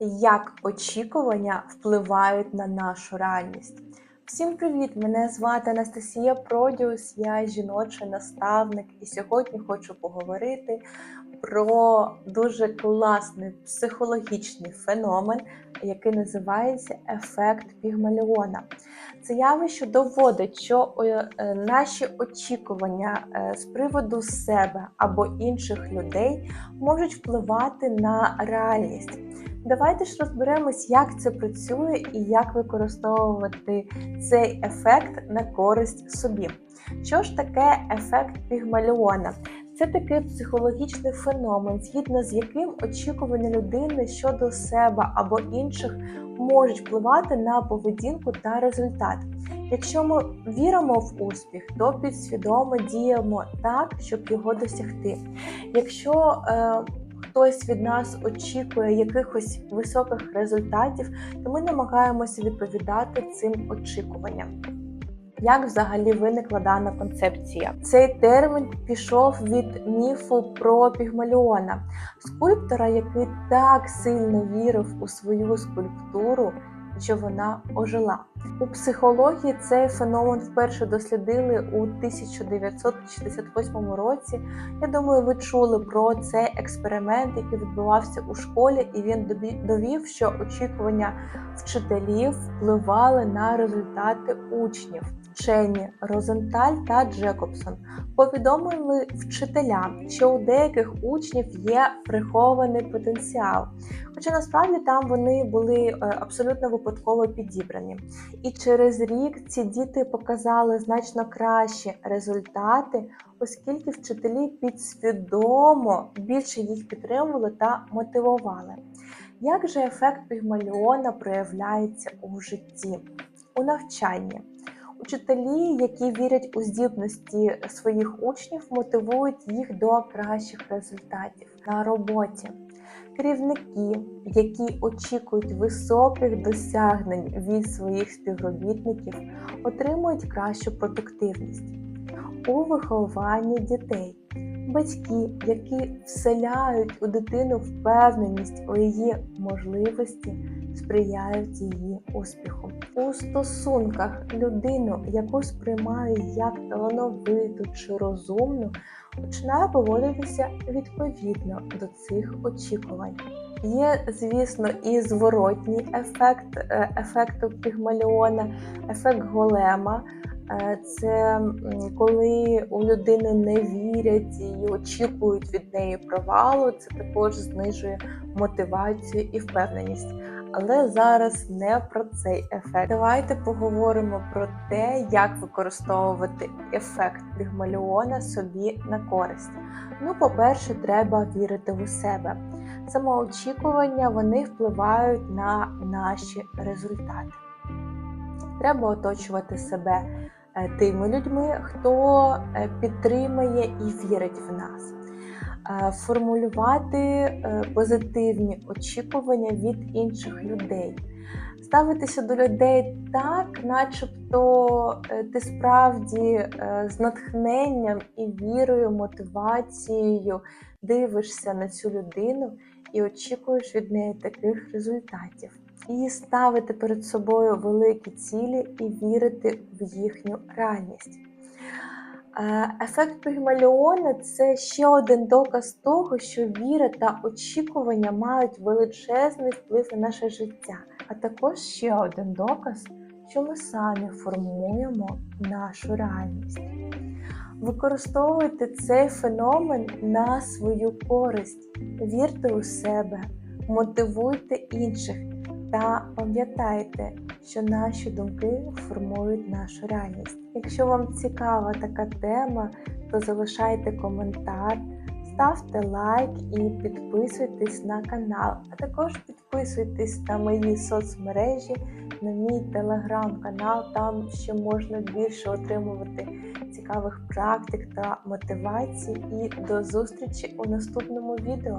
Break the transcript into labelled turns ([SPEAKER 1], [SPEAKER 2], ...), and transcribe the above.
[SPEAKER 1] Як очікування впливають на нашу реальність? Всім привіт! Мене звати Анастасія Продіус, я жіночий наставник, і сьогодні хочу поговорити про дуже класний психологічний феномен, який називається ефект Пігмаліона. Це явище доводить, що е, е, наші очікування е, з приводу себе або інших людей можуть впливати на реальність. Давайте ж розберемось, як це працює і як використовувати цей ефект на користь собі. Що ж таке ефект Пігмаліона? Це такий психологічний феномен, згідно з яким очікування людини щодо себе або інших можуть впливати на поведінку та результат. Якщо ми віримо в успіх, то підсвідомо діємо так, щоб його досягти. Якщо е, хтось від нас очікує якихось високих результатів, то ми намагаємося відповідати цим очікуванням. Як взагалі виникла дана концепція? Цей термін пішов від міфу про Пігмаліона, скульптора, який так сильно вірив у свою скульптуру, що вона ожила. У психології цей феномен вперше дослідили у 1968 році. Я думаю, ви чули про цей експеримент, який відбувався у школі, і він довів, що очікування вчителів впливали на результати учнів. Вчені Розенталь та Джекобсон повідомили вчителям, що у деяких учнів є прихований потенціал, хоча насправді там вони були е, абсолютно випадково підібрані. І через рік ці діти показали значно кращі результати, оскільки вчителі підсвідомо більше їх підтримували та мотивували. Як же ефект Пігмаліона проявляється у житті, у навчанні? Учителі, які вірять у здібності своїх учнів, мотивують їх до кращих результатів на роботі. Керівники, які очікують високих досягнень від своїх співробітників, отримують кращу продуктивність у вихованні дітей. Батьки, які вселяють у дитину впевненість у її можливості, сприяють її успіху. У стосунках людину, яку сприймаю як талановиту чи розумну, починає поводитися відповідно до цих очікувань. Є, звісно, і зворотній ефект е, ефекту пігмаліона, ефект голема. Е, це коли у людини не вірять і очікують від неї провалу, це також знижує мотивацію і впевненість. Але зараз не про цей ефект. Давайте поговоримо про те, як використовувати ефект пігмаліона собі на користь. Ну, по-перше, треба вірити у себе. Самоочікування вони впливають на наші результати. Треба оточувати себе тими людьми, хто е, підтримує і вірить в нас. Е, формулювати е, позитивні очікування від інших людей, ставитися до людей так, начебто е, ти справді з натхненням і вірою, мотивацією дивишся на цю людину і очікуєш від неї таких результатів. І ставити перед собою великі цілі і вірити в їхню реальність. Е, ефект Пігмаліона це ще один доказ того, що віра та очікування мають величезний вплив на наше життя, а також ще один доказ, що ми самі формуємо нашу реальність. Використовуйте цей феномен на свою користь, вірте у себе, мотивуйте інших та пам'ятайте, що наші думки формують нашу реальність. Якщо вам цікава така тема, то залишайте коментар, ставте лайк і підписуйтесь на канал, а також підписуйтесь на мої соцмережі, на мій телеграм-канал, там ще можна більше отримувати цікавих практик та мотивацій. І до зустрічі у наступному відео.